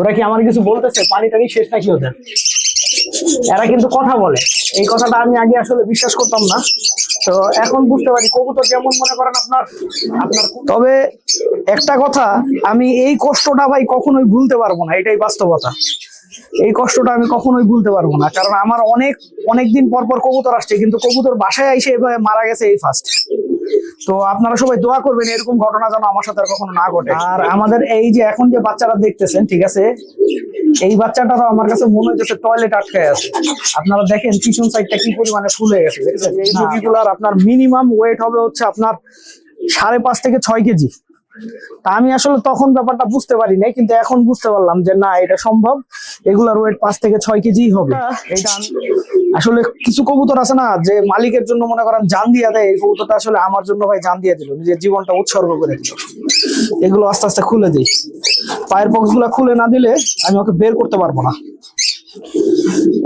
ওরা কি আমার কিছু বলতেছে? পানি টানি শেষ নাকি ওদের? এরা কিন্তু কথা বলে। এই কথাটা আমি আগে আসলে বিশ্বাস করতাম না। তো এখন বুঝতে পারি কবুতর যেমন মনে করেন আপনার? আপনার তবে একটা কথা, আমি এই কষ্টটা ভাই কখনোই ভুলতে পারব না, এটাই বাস্তবতা। এই কষ্টটা আমি কখনোই ভুলতে পারব না, কারণ আমার অনেক অনেক দিন পর পর কবুতর আসছে, কিন্তু কবুতর বাসায় এসে এভাবে মারা গেছে এই ফার্স্ট তো আপনারা সবাই দোয়া করবেন এরকম ঘটনা যেন আমার সাথে আর কখনো না ঘটে। আর আমাদের এই যে এখন যে বাচ্চারা দেখতেছেন ঠিক আছে? এই বাচ্চাটা তো আমার কাছে মনে হচ্ছে টয়লেট আটকে আছে। আপনারা দেখেন পিছন সাইডটা কি পরিমাণে ফুলে গেছে এই মুরগিগুলার আপনার মিনিমাম ওয়েট হবে হচ্ছে আপনার সাড়ে পাঁচ থেকে ছয় কেজি। তা আমি আসলে তখন ব্যাপারটা বুঝতে পারি নাই, কিন্তু এখন বুঝতে পারলাম যে না, এটা সম্ভব। এগুলার ওয়েট পাঁচ থেকে ছয় কেজি হবে। আসলে কিছু কবুতর আছে না, যে মালিকের জন্য মনে করেন জান দিয়ে দেয়, এই কবুতরটা আসলে আমার জন্য ভাই জান দিয়ে দিল, নিজের জীবনটা উৎসর্গ করে দিল। এগুলো আস্তে আস্তে খুলে দিই। পায়েরগুলা খুলে না দিলে আমি ওকে বের করতে পারব না।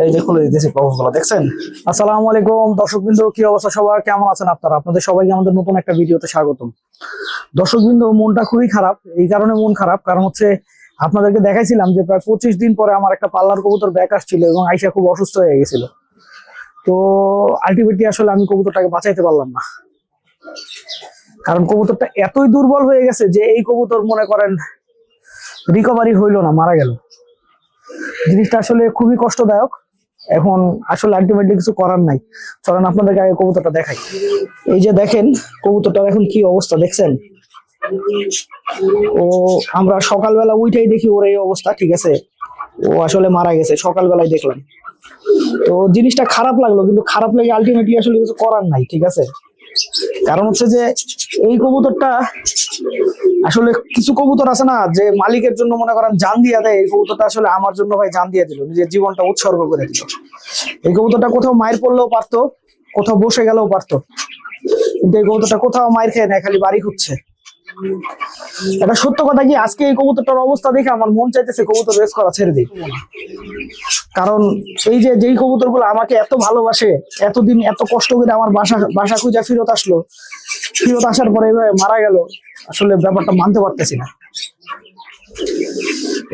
এই যে খুলে দিতেছি পক্স দেখছেন? আসসালামু আলাইকুম দর্শক বিন্দু কি অবস্থা সবার? কেমন আছেন আপনারা? আপনাদের সবাইকে আমাদের নতুন একটা ভিডিওতে স্বাগতম। দর্শক বিন্দু মনটা খুবই খারাপ, এই কারণে মন খারাপ, কারণ হচ্ছে আপনাদেরকে দেখাইছিলাম যে প্রায় পঁচিশ দিন পরে আমার একটা পাল্লার কবুতর ব্যাক আসছিল এবং আইসা খুব অসুস্থ হয়ে গেছিল। তো আলটিমেটলি আসলে আমি কবুতরটাকে বাঁচাইতে পারলাম না। কারণ কবুতরটা এতই দুর্বল হয়ে গেছে যে এই কবুতর মনে করেন রিকভারি হইল না, মারা গেল। জিনিসটা আসলে খুবই কষ্টদায়ক। এখন আসলে আলটিমেটলি কিছু করার নাই। চলেন আপনাদেরকে আগে কবুতরটা দেখাই। এই যে দেখেন, কবুতরটার এখন কি অবস্থা দেখছেন? ও, আমরা সকালবেলা উইটাই দেখি ওর এই অবস্থা, ঠিক আছে? ও আসলে মারা গেছে, সকালবেলায় দেখলাম। তো জিনিসটা খারাপ লাগল, কিন্তু খারাপ লাগে আলটিমেটলি আসলে কিছু করার নাই, ঠিক আছে? কারণ হচ্ছে যে এই কবুতরটা আসলে কিছু কবুতর আছে না, যে মালিকের জন্য মনে করেন জান দিয়ে দেয়, এই কবুতরটা আসলে আমার জন্য ভাই জান দিয়ে দিল, নিজের জীবনটা উৎসর্গ করে দিল। এই কবুতরটা কোথাও মায়ের পড়লেও পারতো, কোথাও বসে গেলেও পারতো, কিন্তু এই কবুতরটা কোথাও মায়ের খেয়ে নেয়, খালি বাড়ি খুঁজছে। এটা সত্য কথা কি? আজকে এই কবুতরটার অবস্থা দেখে আমার মন চাইতেছে কবুতর রেস করা ছেড়ে দিই। কারণ এই যে, যেই কবুতরগুলো আমাকে এত ভালোবাসে, এতদিন এত কষ্ট করে আমার বাসা বাসা খুঁজে ফিরত আসলো, ফিরত আসার পরে এভাবে মারা গেল, আসলে ব্যাপারটা মানতে পারতেছি না।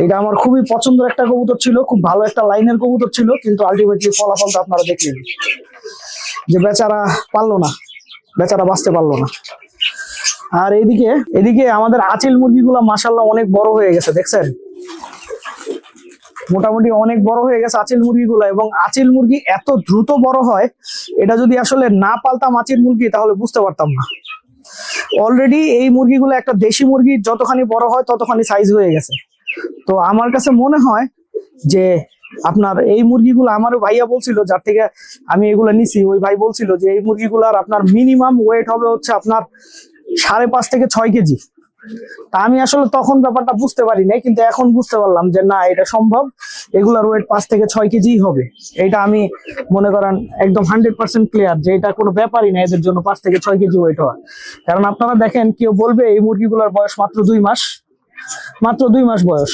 এটা আমার খুবই পছন্দের একটা কবুতর ছিল, খুব ভালো একটা লাইনের কবুতর ছিল, কিন্তু আলটিমেটলি ফলাফলটা আপনারা দেখলেন। যে বেচারা পারল না, বেচারা বাঁচতে পারল না। আর এদিকে এদিকে আমাদের আচিল মুরগিগুলো মাসাল্লাহ অনেক বড় হয়ে গেছে, দেখছেন? মোটামুটি অনেক বড় হয়ে গেছে আচিল মুরগিগুলো এবং আচিল মুরগি এত দ্রুত বড় হয়, এটা যদি আসলে না পালতাম আচিল মুরগি, তাহলে বুঝতে পারতাম না। অলরেডি এই মুরগিগুলো একটা দেশি মুরগি, যতখানি বড় হয় ততখানি সাইজ হয়ে গেছে। তো আমার কাছে মনে হয় যে আপনার এই মুরগিগুলো আমারও ভাইয়া বলছিল, যার থেকে আমি এগুলো নিছি, ওই ভাই বলছিল যে এই মুরগিগুলার আপনার মিনিমাম ওয়েট হবে হচ্ছে আপনার সাড়ে পাঁচ থেকে ছয় কেজি। তা আমি আসলে তখন ব্যাপারটা বুঝতে পারি নাই, কিন্তু এখন বুঝতে পারলাম যে না, এটা সম্ভব। এগুলার ওয়েট পাঁচ থেকে ছয় কেজি হবে। এটা আমি মনে করেন একদম হান্ড্রেড পার্সেন্ট ক্লিয়ার যে এটা কোনো ব্যাপারই না, এদের জন্য পাঁচ থেকে ছয় কেজি ওয়েট হওয়া। কারণ আপনারা দেখেন, কেউ বলবে এই মুরগিগুলোর বয়স মাত্র দুই মাস। মাত্র দুই মাস বয়স।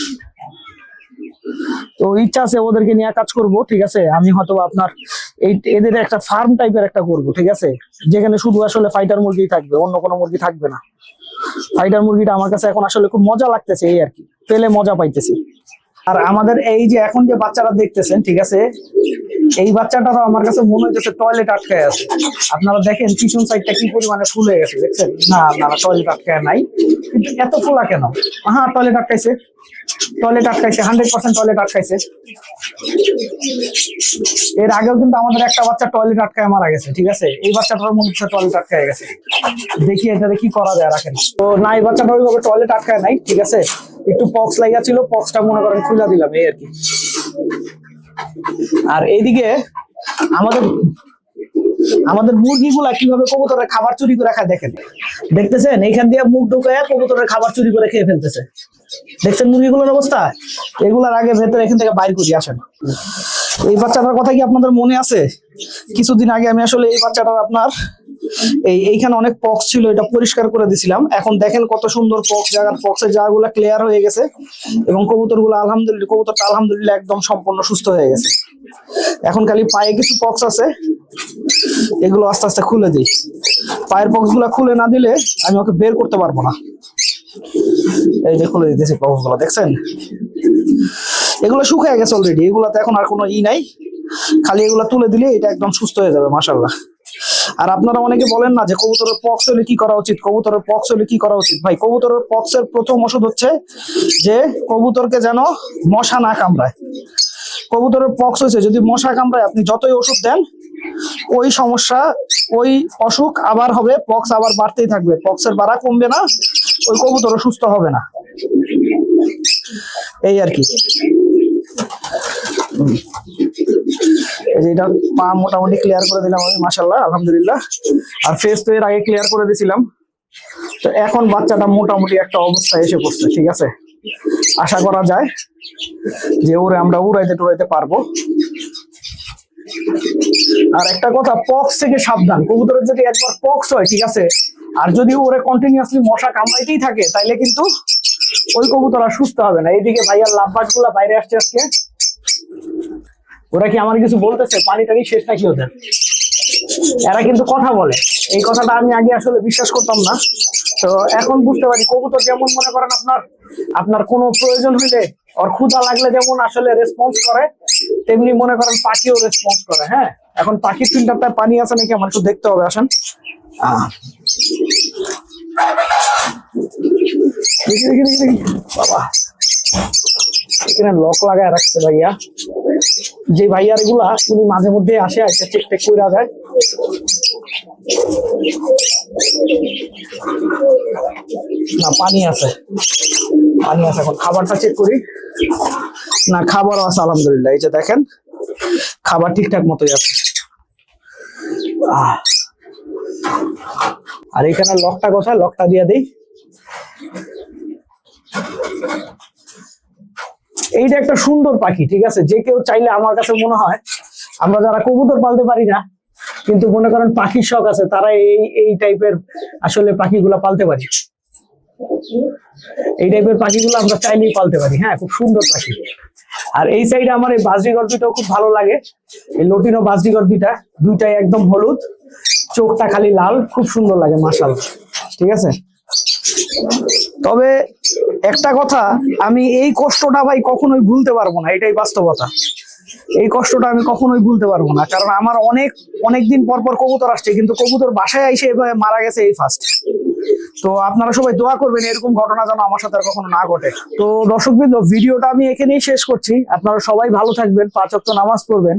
তো ইচ্ছা আছে ওদেরকে নিয়ে কাজ করব, ঠিক আছে? আমি হয়তো আপনার এই এদের একটা ফার্ম টাইপের একটা করব ঠিক আছে? যেখানে শুধু আসলে ফাইটার মুরগি থাকবে, অন্য কোনো মুরগি থাকবে না। ফাইটার মুরগিটা আমার কাছে এখন আসলে খুব মজা লাগতেছে এই আর কি, পেলে মজা পাইতেছি। আর আমাদের এই যে এখন যে বাচ্চারা দেখতেছেন, ঠিক আছে? এই বাচ্চাটারও আমার কাছে মনে হচ্ছে টয়লেট আটকায় আছে। আপনারা দেখেন পিছন সাইডটা কি পরিমাণে ফুলে গেছে, দেখছেন? না আপনারা টয়লেট আটকায় নাই। কিন্তু এত ফোলা কেন? হ্যাঁ টয়লেট আটকাইছে। টয়লেট আটকাইছে হান্ড্রেড পার্সেন্ট টয়লেট আটকাইছে। এর আগেও কিন্তু আমাদের একটা বাচ্চা টয়লেট আটকায় মারা গেছে, ঠিক আছে? এই বাচ্চাটার মনে হচ্ছে টয়লেট আটকায় গেছে। দেখি এটাতে কি করা যায় রাখেন। তো না, এই বাচ্চাটা ওইভাবে টয়লেট আটকায় নাই, ঠিক আছে? একটু পক্স লাগা ছিল পক্সটা মনে করেন খুলে দিলাম, এই আর কি। আর এইদিকে আমাদের আমাদের মুরগিগুলা কীভাবে কবুতরের খাবার চুরি করে খায় দেখেন। দেখতেছেন? এইখান দিয়ে মুখ ঢুকায় কবুতরের খাবার চুরি করে খেয়ে ফেলতেছে। দেখছেন মুরগিগুলোর অবস্থা? এগুলার আগে ভেতরে এখান থেকে বাইর করি, আসেন। এই বাচ্চাটার কথা কি আপনাদের মনে আছে? কিছুদিন আগে আমি আসলে এই বাচ্চাটার আপনার এই এইখানে অনেক পক্স ছিল, এটা পরিষ্কার করে দিছিলাম। এখন দেখেন কত সুন্দর পক্স জায়গার পক্সের জায়গাগুলো ক্লিয়ার হয়ে গেছে এবং কবুতরগুলো আলহামদুলিল্লাহ, কবুতরটা আলহামদুলিল্লাহ একদম সম্পূর্ণ সুস্থ হয়ে গেছে। এখন খালি পায়ে কিছু পক্স আছে, এগুলো আস্তে আস্তে খুলে দিই। পায়ের পক্সগুলা খুলে না দিলে আমি ওকে বের করতে পারব না। এই যে খুলে দিতেছি পক্সগুলো দেখছেন? এগুলো শুকিয়ে গেছে অলরেডি এগুলাতে এখন আর কোনো ই নাই। খালি এগুলা তুলে দিলে এটা একদম সুস্থ হয়ে যাবে মাশাল্লাহ আর আপনারা অনেকে বলেন না যে কবুতরের পক্স হলে কি করা উচিত? কবুতরের পক্স হলে কি করা উচিত? ভাই, কবুতরের পক্সের প্রথম ওষুধ হচ্ছে যে কবুতরকে যেন মশা না কামড়ায়। কবুতরের পক্স হয়েছে, যদি মশা কামড়ায়, আপনি যতই ওষুধ দেন, ওই সমস্যা, ওই অসুখ আবার হবে পক্স আবার বাড়তেই থাকবে। পক্সের বাড়া কমবে না, ওই কবুতরও সুস্থ হবে না। এই আর কি। এই যে এটা পা মোটামুটি ক্লিয়ার করে দিলাম আমি মাসাল্লাহ আলহামদুলিল্লাহ। আর ফেস তো এর আগে ক্লিয়ার করে দিছিলাম। তো এখন বাচ্চাটা মোটামুটি একটা অবস্থায় এসে পড়ছে, ঠিক আছে? আশা করা যায় যে ওরে আমরা উড়াইতে টুরাইতে পারব। আর একটা কথা পক্স থেকে সাবধান। কবুতরের যদি একবার পক্স হয়, ঠিক আছে? আর যদি ওরে কন্টিনিউয়াসলি মশা কামড়াইতেই থাকে, তাইলে কিন্তু ওই কবুতর আর সুস্থ হবে না। এইদিকে ভাইয়ার লাভবাটগুলা বাইরে আসছে আজকে। ওরা কি আমার কিছু বলতেছে? পানি টানি শেষ নাকি ওদের? এরা কিন্তু কথা বলে। এই কথাটা আমি আগে আসলে বিশ্বাস করতাম না। তো এখন বুঝতে পারি কবুতর যেমন মনে করেন আপনার? আপনার কোনো প্রয়োজন হইলে ওর ক্ষুধা লাগলে যেমন আসলে রেসপন্স করে, তেমনি মনে করেন পাখিও রেসপন্স করে হ্যাঁ? এখন পাখির ফিল্টারটায় পানি আছে নাকি আমার একটু দেখতে হবে, আসেন। বাবা, এখানে লক লাগায় রাখছে ভাইয়া। যে ভাইয়ারগুলা উনি মাঝে মধ্যে আসে আসে চেক টেক করে যায় না, পানি আছে। পানি আছে, এখন খাবারটা চেক করি। না, খাবারও আছে, আলহামদুলিল্লাহ। এই যে দেখেন, খাবার ঠিকঠাক মতোই আছে। আর এখানে লকটা কোথায় লকটা দিয়ে দিই। এইটা একটা সুন্দর পাখি, ঠিক আছে? যে কেউ চাইলে আমার কাছে মনে হয়, আমরা যারা কবুতর পালতে পারি না, কিন্তু মনে করেন পাখির শখ আছে, তারা এই এই টাইপের আসলে পাখিগুলা পালতে পারি। এই টাইপের পাখিগুলো আমরা চাইলেই পালতে পারি হ্যাঁ খুব সুন্দর পাখি। আর এই সাইডে আমার এই বাজরিগর দুটাও খুব ভালো লাগে। এই লটিনো বাজরিগর দুইটা দুইটাই একদম হলুদ, চোখটা খালি লাল, খুব সুন্দর লাগে মাসাল ঠিক আছে? তবে একটা কথা, আমি এই কষ্টটা ভাই কখনোই ভুলতে পারব না, এটাই বাস্তবতা। এই কষ্টটা আমি কখনোই ভুলতে পারব না, কারণ আমার অনেক অনেক দিন পর পর কবুতর আসছে, কিন্তু কবুতর বাসায় এসে এভাবে মারা গেছে এই ফার্স্ট তো আপনারা সবাই দোয়া করবেন, এরকম ঘটনা যেন আমার সাথে আর কখনো না ঘটে। তো দর্শকবৃন্দ, ভিডিওটা আমি এখানেই শেষ করছি, আপনারা সবাই ভালো থাকবেন, পাঁচ অক্ট নামাজ পড়বেন।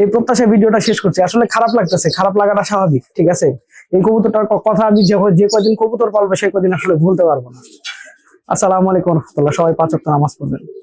এই প্রত্যাশা ভিডিওটা শেষ করছি, আসলে খারাপ লাগতেছে, খারাপ লাগাটা স্বাভাবিক, ঠিক আছে? এই কবুতরটার কথা আমি যে যে কদিন কবুতর পালবে, সেই কদিন আসলে ভুলতে পারব না। আসসালামু আলাইকুম রহমতুল্লাহ। সবাই পাঁচক নামাজ পড়বেন।